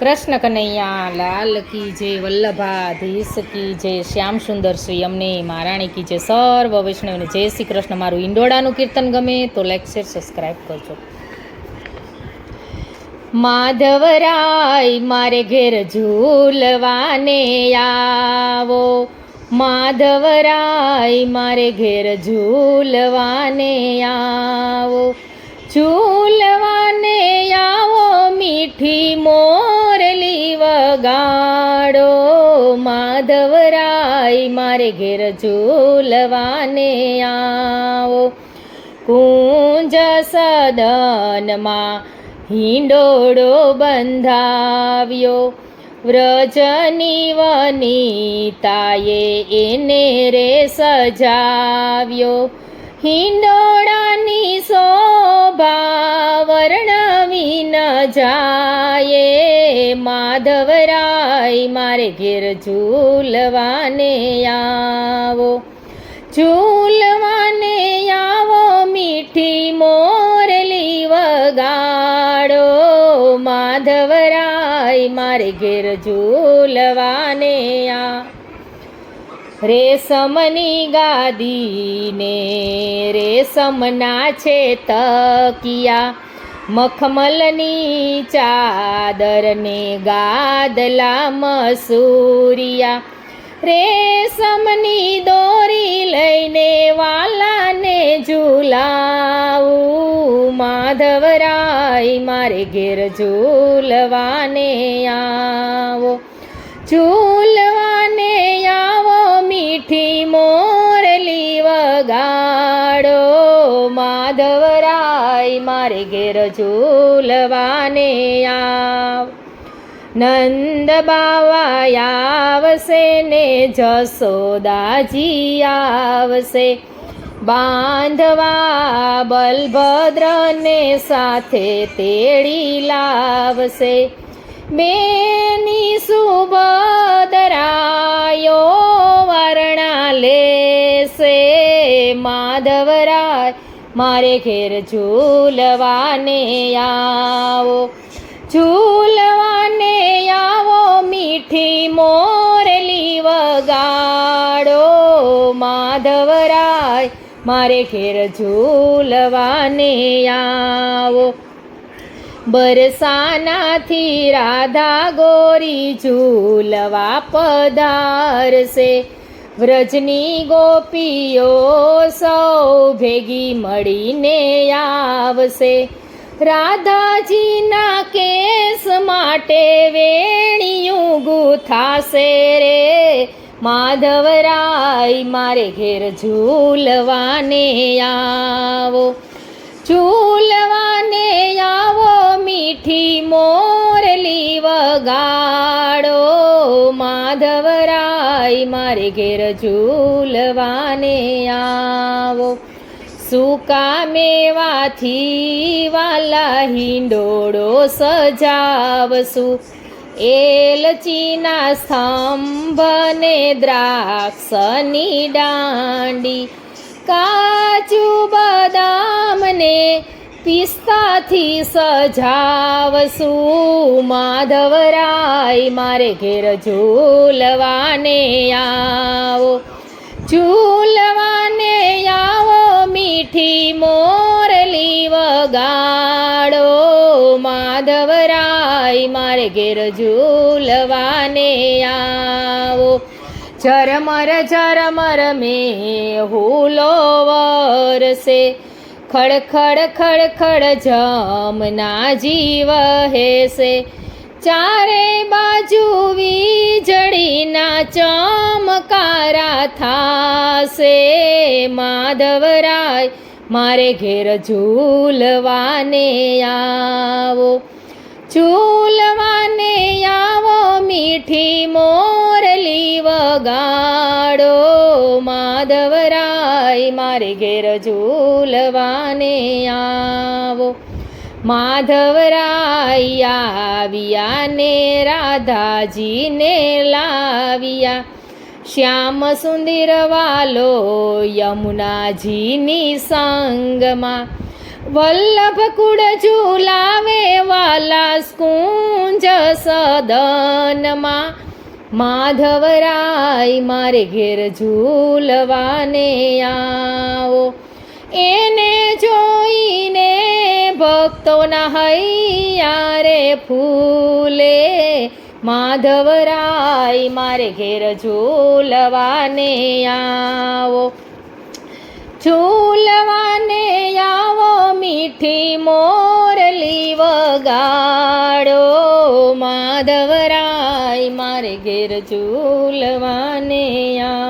કૃષ્ણ કનૈયા, લાલ કી જય વલ્લભાધીશ કી જય, શ્યામ સુંદર શ્રી, અમને મહારાણી કી જય, સર્વ વૈષ્ણવને જય શ્રી કૃષ્ણ. મારું ઈંડોળાનું કીર્તન ગમે તો લાઈક શેર સબસ્ક્રાઈબ કરજો. માધવરાય, મારે ઘેર ઝૂલવાને આવો. માધવરાય, મારે ઘેર ઝૂલવાને આવો. ઝૂલવાને આવો મીઠી મોરલી વગાડો. માધવરાય, મારે ઘેર ઝૂલવાને આવો. કુંજ સદનમાં હિંડોળો બંધાવ્યો. વ્રજની વનિતાએ એને રે સજાવ્યો. હિંડોળાની શોભા વર્ણવી ન જાય. માધવરાય, મારે ઘેર ઝૂલવાને આવો. ઝૂલવાને આવો, મીઠી મોરલી વગાડો. માધવરાય, મારે ઘેર ઝૂલવાને આ રેશમની ગાદીને રેશમના છે તકિયા. મખમલની ચાદરને ગાદલા મસૂરિયા. રેશમની દોરી લઈને વાલાને ઝૂલાવું. માધવરાય મારે ઘેર ઝૂલવાને આવો. ઝૂલવાને આવો મીઠી મોરલી વગાડો માધવરાય મારે ઘેર ઝૂલવાને આવ. નંદ બાવા આવશે ને જસોદાજી આવશે. બાંધવા બલભદ્રને સાથે તેડી લાવશે. બેની માધવરાય, મારે ઘેર ઝૂલવાને આવો. ઝૂલવાને આવો, મીઠી મોરલી વગાડો. માધવરાય, મારે ઘેર ઝૂલવાને આવો. બરસાનાથી રાધા ગોરી ઝૂલવા પધારશે. વ્રજની ગોપીઓ સૌ ભેગી મળીને આવશે. રાધાજીના કેસ માટે વેણિયું ગુથાશે રે. માધવરાય, મારે ઘેર ઝૂલવાને આવો. ઝૂલવાને આવો, મીઠી મોરલી વગાડો. મારે ઘેર ઝૂલવાને આવો. સૂકા મેવાથી વાલા હિંડોળો સજાવશું. એલચીના સ્તંભને દ્રાક્ષની દાંડી. કાજુ બદામને પિસ્તાથી સજાવશું માધવરાય, મારે ઘેર ઝૂલવાને આવો. ઝૂલવાને આવો, મીઠી મોરલી વગાડો. માધવરાય, મારે ઘેર ઝૂલવાને આવો. ઝરમર ઝરમર મેં હુલો વરસે. ખડખડ ખડ જમના જીવ હેસે. ચારે બાજુ વીજળીના ચમકારા થાશે. માધવરાય, મારે ઘેર ઝૂલવાને આવો. ઝૂલવાને આવો, મીઠી મોરલી વગાડો માધવરાય. મારે ઘેર ઝૂલવાને આવો. માધવરાયા આવ્યા ને રાધાજીને લાવ્યા. શ્યામ સુંદર વાલો યમુનાજીની સંગમાં. વલ્લભ કુળ ઝૂલાવે વાલા સ્કુંજ સદનમાં. માધવરાય મારે ઘેર ઝૂલવાને આવો. એને જોઈને ભક્તોના હૈયા રે ફૂલે. માધવરાય મારે ઘેર ઝૂલવાને આવો. ઝૂલવાને આવો, મીઠી મોરલી ઘેર ઝૂલવાને આવો